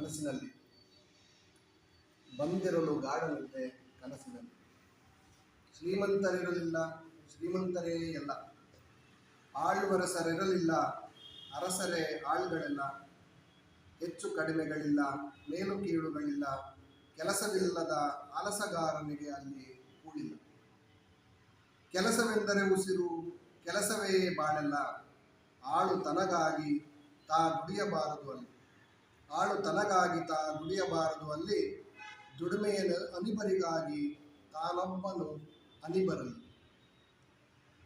ಮನಸ್ಸಿನಲ್ಲಿ ಬಂದಿರಲು ಗಾಢನಿದ್ದೆ ಕನಸಿನಲ್ಲಿ. ಶ್ರೀಮಂತರಿರಲಿಲ್ಲ, ಶ್ರೀಮಂತರೇ ಎಲ್ಲ. ಆಳ್ವರಸರಿರಲಿಲ್ಲ ಅರಸರೇ ಆಳುಗಳೆಲ್ಲ. ಹೆಚ್ಚು ಕಡಿಮೆಗಳಿಲ್ಲ, ಮೇಲು ಕೀಳುಗಳಿಲ್ಲ, ಕೆಲಸವಿಲ್ಲದ ಆಲಸಗಾರನಿಗೆ ಅಲ್ಲಿ ಕೂಡಿಲ್ಲ ಕೆಲಸವೆಂದರೆ ಉಸಿರು, ಕೆಲಸವೇ ಬಾಳೆಲ್ಲ. ಆಳು ತನಗಾಗಿ ತಾ ದುಡಿಯಬಾರದು ಅಲ್ಲಿ. ಆಳು ತನಗಾಗಿ ತಾ ದುಡಿಯಬಾರದು ಅಲ್ಲಿ. ದುಡಿಮೆಯನ್ನು ಅನಿಬರಿಗಾಗಿ ತಾನೊಬ್ಬನು ಅನಿಬರಲಿ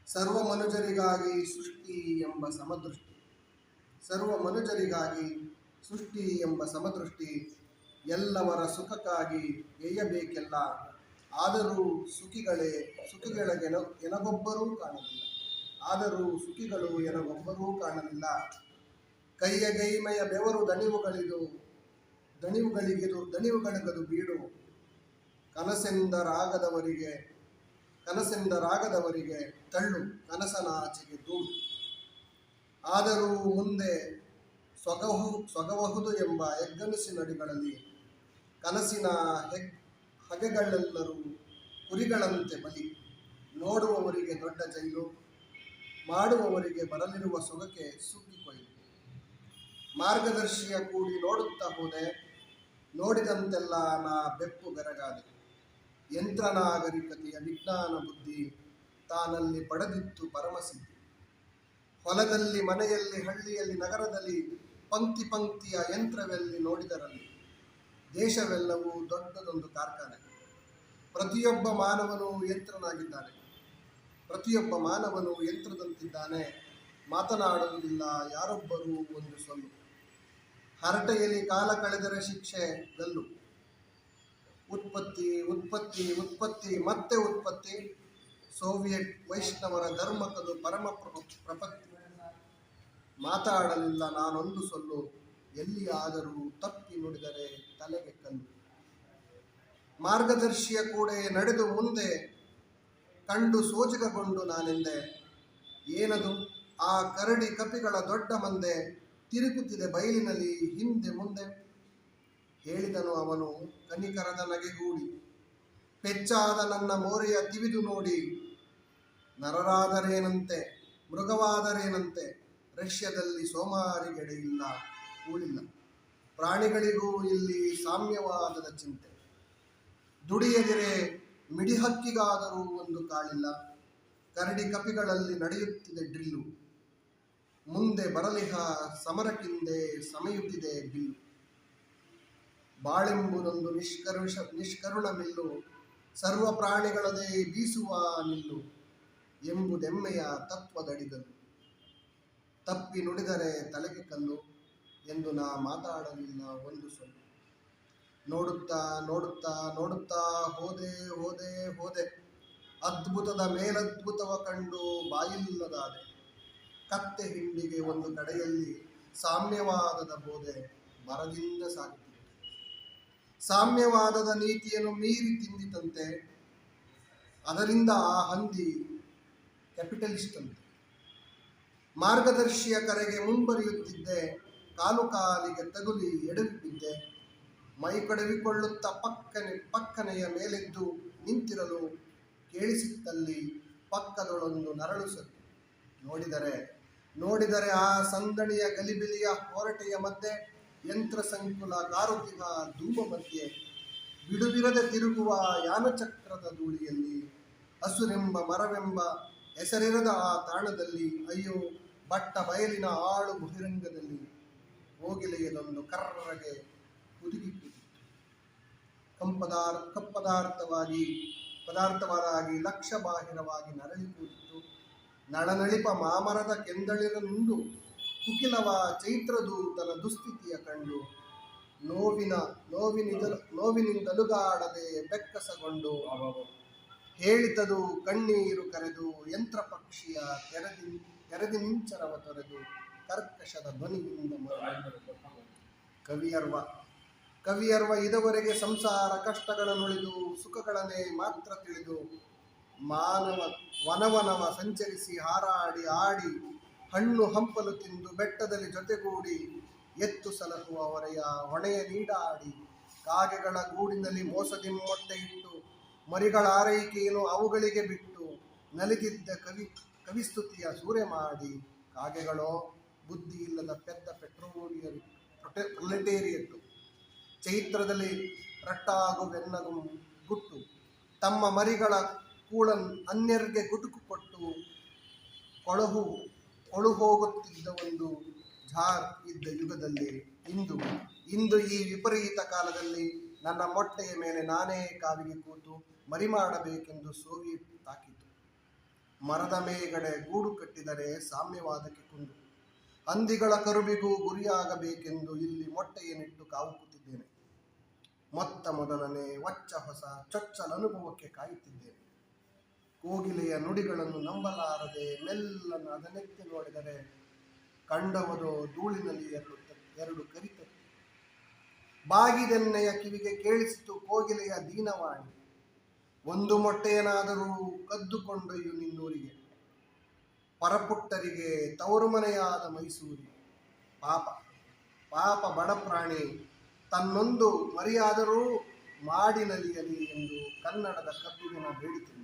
ಸರ್ವ ಮನುಜರಿಗಾಗಿ ಸೃಷ್ಟಿ ಎಂಬ ಸಮದೃಷ್ಟಿ. ಸರ್ವ ಮನುಜರಿಗಾಗಿ ಸೃಷ್ಟಿ ಎಂಬ ಸಮದೃಷ್ಟಿ ಎಲ್ಲವರ ಸುಖಕ್ಕಾಗಿ ಎಯ್ಯಬೇಕೆಲ್ಲ ಆದರೂ ಸುಖಿಗಳೇ ಸುಖಿಗಳಿಗೆನ ಎನಗೊಬ್ಬರೂ ಕಾಣಲಿಲ್ಲ. ಆದರೂ ಸುಖಿಗಳು ಎನಗೊಬ್ಬರೂ ಕಾಣಲಿಲ್ಲ. ಕೈಯ ಗೈಮಯ ಬೆವರು ದಣಿವುಗಳಿದು, ದಣಿವುಗಳಿಗಿದು ದಣಿವುಗಳಿಗದು ಬೀಡು. ಕನಸೆಂದರಾಗದವರಿಗೆ ಕನಸೆಂದರಾಗದವರಿಗೆ ತಳ್ಳು ಕನಸನಾಚೆಗೆ ದೂಡು ಆದರೂ ಮುಂದೆ ಸೊಗಹು ಸೊಗಬಹುದು ಎಂಬ ಹೆಗ್ಗನಸಿನಡಿಗಳಲ್ಲಿ ಕನಸಿನ ಹೆಗ್, ಹಗೆಗಳೆಲ್ಲರೂ ಕುರಿಗಳಂತೆ ಬಲಿ. ನೋಡುವವರಿಗೆ ದೊಡ್ಡ ಜೈಲು, ಮಾಡುವವರಿಗೆ ಬರಲಿರುವ ಸೊಗಕ್ಕೆ ಸುಗ್ಗಿ ಕೊಯ್ಲು. ಮಾರ್ಗದರ್ಶಿಯ ಕೂಡಿ ನೋಡುತ್ತಾ ಹೋದೆ. ನೋಡಿದಂತೆಲ್ಲ ನಾ ಬೆಪ್ಪು ಬೆರಗಾದೆ. ಯಂತ್ರ ನಾಗರಿಕತೆಯ ವಿಜ್ಞಾನ ಬುದ್ಧಿ ತಾನಲ್ಲಿ ಪಡೆದಿತ್ತು ಪರಮಸಿದ್ಧಿ ಹೊಲದಲ್ಲಿ, ಮನೆಯಲ್ಲಿ, ಹಳ್ಳಿಯಲ್ಲಿ, ನಗರದಲ್ಲಿ ಪಂಕ್ತಿ ಪಂಕ್ತಿಯ ಯಂತ್ರವೆಲ್ಲಿ ನೋಡಿದರಲ್ಲಿ ದೇಶವೆಲ್ಲವೂ ದೊಡ್ಡದೊಂದು ಕಾರ್ಖಾನೆ. ಪ್ರತಿಯೊಬ್ಬ ಮಾನವನು ಯಂತ್ರನಾಗಿದ್ದಾನೆ. ಪ್ರತಿಯೊಬ್ಬ ಮಾನವನು ಯಂತ್ರದಂತಿದ್ದಾನೆ. ಮಾತನಾಡುವುದಿಲ್ಲ, ಯಾರೊಬ್ಬರೂ ಒಂದು ಸೊಲ್ಲು. ಹರಟೆಯಲ್ಲಿ ಕಾಲ ಕಳೆದರೆ ಶಿಕ್ಷೆ ಗಲ್ಲು ಉತ್ಪತ್ತಿ ಉತ್ಪತ್ತಿ ಉತ್ಪತ್ತಿ, ಮತ್ತೆ ಉತ್ಪತ್ತಿ. ಸೋವಿಯಟ್ ವೈಷ್ಣವರ ಧರ್ಮಕದು ಪರಮ ಪ್ರ- ಪ್ರಪತ್ತಿ. ಮಾತಾಡಲಿಲ್ಲ ನಾನೊಂದು ಸೊಲ್ಲು, ಎಲ್ಲಿಯಾದರೂ ತಪ್ಪಿ ನುಡಿದರೆ ತಲೆಗೆ ಕಲ್ಲು. ಮಾರ್ಗದರ್ಶಿಯ ಕೂಡ ನಡೆದು ಮುಂದೆ, ಕಂಡು ಸೋಚಕಗೊಂಡು ನಾನೆಂದೆ. ಏನದು? ಆ ಕರಡಿ ಕಪಿಗಳ ದೊಡ್ಡ ಮಂದೆ. ತಿರುಗುತ್ತಿದೆ ಬಯಲಿನಲ್ಲಿ, ಹಿಂದೆ ಮುಂದೆ ಹೇಳಿದನು ಅವನು, ಕನಿಕರದ ನಗೆಗೂಡಿ, ಪೆಚ್ಚಾದ ನನ್ನ ಮೋರೆಯ ತಿವಿದು ನೋಡಿ, ನರರಾದರೇನಂತೆ, ಮೃಗವಾದರೇನಂತೆ, ರಷ್ಯದಲ್ಲಿ ಸೋಮಾರಿಗೆಡೆಯಿಲ್ಲ ಕೂಳಿಲ್ಲ ಪ್ರಾಣಿಗಳಿಗೂ ಇಲ್ಲಿ ಸಾಮ್ಯವಾದದ ಚಿಂತೆ. ದುಡಿಯದಿರೆ, ಮಿಡಿಹಕ್ಕಿಗಾದರೂ ಒಂದು ಕಾಳಿಲ್ಲ. ಕರಡಿ ಕಪಿಗಳಲ್ಲಿ ನಡೆಯುತ್ತಿದೆ ಡ್ರಿಲ್ಲು. ಮುಂದೆ ಬರಲಿಹ, ಸಮರಕ್ಕಿಂದೆ ಸಮಯುತ್ತಿದೆ ಬಿಲ್ಲು ಬಾಳೆಂಬುದೊಂದು ನಿಷ್ಕರುಷ ನಿಷ್ಕರುಣ ಬಿಲ್ಲು ಸರ್ವ ಪ್ರಾಣಿಗಳದೇ ಬೀಸುವ ನಿಲ್ಲು ಎಂಬುದೆಮ್ಮೆಯ ತತ್ವದಡಿಗಲ್ಲು ತಪ್ಪಿ ನುಡಿದರೆ ತಲೆಗೆ ಕಲ್ಲು ಎಂದು ನಾ ಮಾತಾಡಲಿಲ್ಲ ಒಂದು ಸೊಲ್ಲು ನೋಡುತ್ತಾ ನೋಡುತ್ತಾ ನೋಡುತ್ತಾ ಹೋದೆ ಹೋದೆ ಹೋದೆ. ಅದ್ಭುತದ ಮೇಲದ್ಭುತವ ಕಂಡು ಬಾಯಿಲ್ಲದಾದೆ. ಕತ್ತೆ ಹಿಂಡಿಗೆ ಒಂದು ಕಡೆಯಲ್ಲಿ ಸಾಮ್ಯವಾದದ ಬೋಧೆ ಮರದಿಂದ ಸಾಗುತ್ತಿದೆ ಸಾಮ್ಯವಾದದ ನೀತಿಯನ್ನು ಮೀರಿ ತಿಂದಿತಂತೆ, ಅದರಿಂದ ಆ ಹಂದಿ ಕ್ಯಾಪಿಟಲಿಸ್ಟ್ ಅಂತೆ ಮಾರ್ಗದರ್ಶಿಯ ಕರೆಗೆ ಮುಂಬರಿಯುತ್ತಿದ್ದೆ, ಕಾಲು ಕಾಲಿಗೆ ತಗುಲಿ ಎಡವಿ ಬಿದ್ದೆ ಮೈ ಕಡವಿಕೊಳ್ಳುತ್ತಾ ಪಕ್ಕನೆ, ಪಕ್ಕನೆಯ ಮೇಲೆದ್ದು ನಿಂತಿರಲು ಕೇಳಿಸುತ್ತಲ್ಲಿ ಪಕ್ಕದೊಳೊಂದು ನರಳು ಸದ್ದು ನೋಡಿದರೆ ನೋಡಿದರೆ ಆ ಸಂದಣಿಯ ಗಲಿಬಿಲಿಯ ಹೊರಟೆಯ ಮಧ್ಯೆ ಯಂತ್ರ ಸಂಕುಲ ಗಾರುಗಿನ ಧೂಮ ಮಧ್ಯೆ ಬಿಡುವಿರದೆ ತಿರುಗುವ ಯಾನಚಕ್ರದ ಧೂಳಿಯಲ್ಲಿ ಹಸುರೆಂಬ ಮರವೆಂಬ ಹೆಸರಿರದ ಆ ತಾಣದಲ್ಲಿ ಅಯ್ಯೋ, ಬಟ್ಟ ಬಯಲಿನ ಆಳು ಬಹಿರಂಗದಲ್ಲಿ ಹೋಗಿಲೆಯದೊಂದು ಕರ್ರಗೆ ಹುದುಗಿ ಕೂತಿತ್ತು ಕಂಪದಾರ್ ಕಪ್ಪದಾರ್ಥವಾಗಿ ಪದಾರ್ಥವಾದಾಗಿ ಲಕ್ಷ ಬಾಹಿರವಾಗಿ ನರಳಿ ಕೂತಿತ್ತು ನಳನಳಿಪ ಮಾಮರದ ಕೆಂದಳಿರನುಂಡು ಕುಕಿಲವ ಚೈತ್ರದೂತನ ದುಸ್ಥಿತಿಯ ಕಂಡು, ನೋವಿನ ನೋವಿನಿಂದ ನೋವಿನಿಂದಲುಗಾಡದೆ ಬೆಕ್ಕಸಗೊಂಡು, ಹೇಳಿತದು ಕಣ್ಣೀರು ಕರೆದು, ಯಂತ್ರ ಪಕ್ಷಿಯ ತೆರೆದಿ ತೆರೆದಿ ನಿಂಚರವ ತೊರೆದು, ಕರ್ಕಶದ ಧ್ವನಿಯಿಂದ ಕವಿಯರ್ವ ಕವಿಯರ್ವ ಇದುವರೆಗೆ ಸಂಸಾರ ಕಷ್ಟಗಳನ್ನುಳಿದು, ಸುಖಗಳನ್ನೇ ಮಾತ್ರ ತಿಳಿದು ಮಾನವ ವನವನವ ಸಂಚರಿಸಿ ಹಾರಾಡಿ ಆಡಿ ಹಣ್ಣು ಹಂಪಲು ತಿಂದು ಬೆಟ್ಟದಲ್ಲಿ ಜೊತೆಗೂಡಿ ಎತ್ತು ಸಲಹುವ ಹೊರೆಯ ಹೊಣೆಯ ನೀಡಾಡಿ ಕಾಗೆಗಳ ಗೂಡಿನಲ್ಲಿ ಮೋಸದಿ ಮೊಟ್ಟೆ ಇಟ್ಟು ಮರಿಗಳ ಆರೈಕೆಯನ್ನು ಅವುಗಳಿಗೆ ಬಿಟ್ಟು ನಲಿದಿದ್ದ ಕವಿ ಕವಿಸ್ತುತಿಯ ಸೂರೆ ಮಾಡಿ ಕಾಗೆಗಳೋ ಬುದ್ಧಿ ಇಲ್ಲದ ಪೆದ್ದ ಪೆಟ್ರೋಲಿಯಂ ಪ್ರೊಲೆಟೇರಿಯಟ್ಟು. ಚೈತ್ರದಲ್ಲಿ ರಟ್ಟಾಗು ಬೆನ್ನಗು ಗುಟ್ಟು ತಮ್ಮ ಮರಿಗಳ ಕೂಳನ್ ಅನ್ಯರಿಗೆ ಗುಟುಕು ಕೊಟ್ಟು ಕೊಳಹು ಕೊಳು ಹೋಗುತ್ತಿದ್ದ ಒಂದು ಝಾರ್ ಇದ್ದ ಯುಗದಲ್ಲಿ ಇಂದು ಇಂದು ಈ ವಿಪರೀತ ಕಾಲದಲ್ಲಿ ನನ್ನ ಮೊಟ್ಟೆಯ ಮೇಲೆ ನಾನೇ ಕಾವಿಗೆ ಕೂತು ಮರಿ ಮಾಡಬೇಕೆಂದು ಸೋವಿ ತಾಕಿತು. ಮರದ ಮೇಗಡೆ ಗೂಡು ಕಟ್ಟಿದರೆ ಸಾಮ್ಯವಾದಕ್ಕೆ ಕುಂದು. ಹಂದಿಗಳ ಕರುಬಿಗೂ ಗುರಿಯಾಗಬೇಕೆಂದು ಇಲ್ಲಿ ಮೊಟ್ಟೆಯನ್ನಿಟ್ಟು ಕಾವು ಕೂತಿದ್ದೇನೆ. ಮೊತ್ತ ಮೊದಲನೇ ಹೊಚ್ಚ ಹೊಸ ಚೊಚ್ಚಲ ಅನುಭವಕ್ಕೆ ಕಾಯುತ್ತಿದ್ದೇನೆ. ಕೋಗಿಲೆಯ ನುಡಿಗಳನ್ನು ನಂಬಲಾರದೆ ಮೆಲ್ಲನ ಅದನ್ನೆತ್ತಿ ನೋಡಿದರೆ ಕಂಡವರು ಧೂಳಿನಲ್ಲಿ ಎರಡು ಎರಡು ಕರಿತರು. ಬಾಗಿದೆನ್ನೆಯ ಕಿವಿಗೆ ಕೇಳಿಸಿತು ಕೋಗಿಲೆಯ ದೀನವಾಣಿ. ಒಂದು ಮೊಟ್ಟೆಯನಾದರೂ ಕದ್ದುಕೊಂಡೊಯ್ಯು ನಿನ್ನೂರಿಗೆ. ಪರಪುಟ್ಟರಿಗೆ ತವರು ಮನೆಯಾದ ಮೈಸೂರಿಗೆ. ಪಾಪ ಪಾಪ ಬಡ ಪ್ರಾಣಿ, ತನ್ನೊಂದು ಮರಿಯಾದರೂ ಮಾಡಿ ನಲಿಯಲಿ ಎಂದು ಕನ್ನಡದ ಕಬ್ಬಿನ ಬೇಡಿಕೆಂದು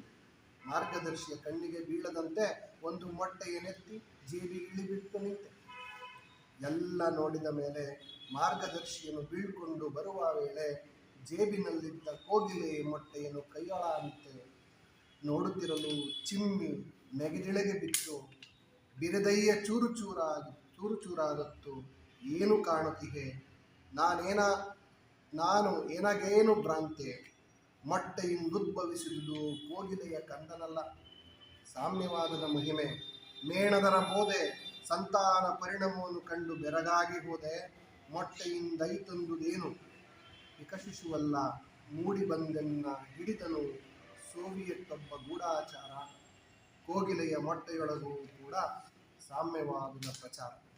ಮಾರ್ಗದರ್ಶಿಯ ಕಣ್ಣಿಗೆ ಬೀಳದಂತೆ ಒಂದು ಮೊಟ್ಟೆಯನ್ನೆತ್ತಿ ಜೇಬಿಗೆ ಇಳಿಬಿಟ್ಟು ನಿಂತೆ. ಎಲ್ಲ ನೋಡಿದ ಮೇಲೆ ಮಾರ್ಗದರ್ಶಿಯನ್ನು ಬೀಳ್ಕೊಂಡು ಬರುವ ವೇಳೆ ಜೇಬಿನಲ್ಲಿದ್ದ ಕೋಗಿಲೆ ಮೊಟ್ಟೆಯನ್ನು ಕೈಯೊಳಂತೆ ನೋಡುತ್ತಿರಲು ಚಿಮ್ಮಿ ನೆಗೆದಿಳೆಗೆ ಬಿತ್ತು. ಬಿರದೈಯ ಚೂರು ಚೂರಾಗಿ, ಚೂರು ಚೂರಾದತ್ತು. ಏನು ಕಾಣುತ್ತಿಗೆ ನಾನೇನ, ನಾನು ಏನಾಗೇನು ಭ್ರಾಂತೆ? ಮೊಟ್ಟೆಯಿಂದುದ್ಭವಿಸಿದುದು ಕೋಗಿಲೆಯ ಕಂದನಲ್ಲ. ಸಾಮ್ಯವಾದದ ಮಹಿಮೆ, ಮೇಣದರ ಬೋಧೆ, ಸಂತಾನ ಪರಿಣಾಮವನ್ನು ಕಂಡು ಬೆರಗಾಗಿ ಹೋದೆ, ಮೊಟ್ಟೆಯಿಂದೈತಂದುದೇನು? ವಿಕಸಿಸುವಲ್ಲ ಮೂಡಿ ಬಂದೆನ್ನ ಹಿಡಿದನು ಸೋವಿಯತ್ತೊಬ್ಬ ಗೂಢಾಚಾರ. ಕೋಗಿಲೆಯ ಮೊಟ್ಟೆಯೊಳಗೂ ಕೂಡ ಸಾಮ್ಯವಾದದ ಪ್ರಚಾರ.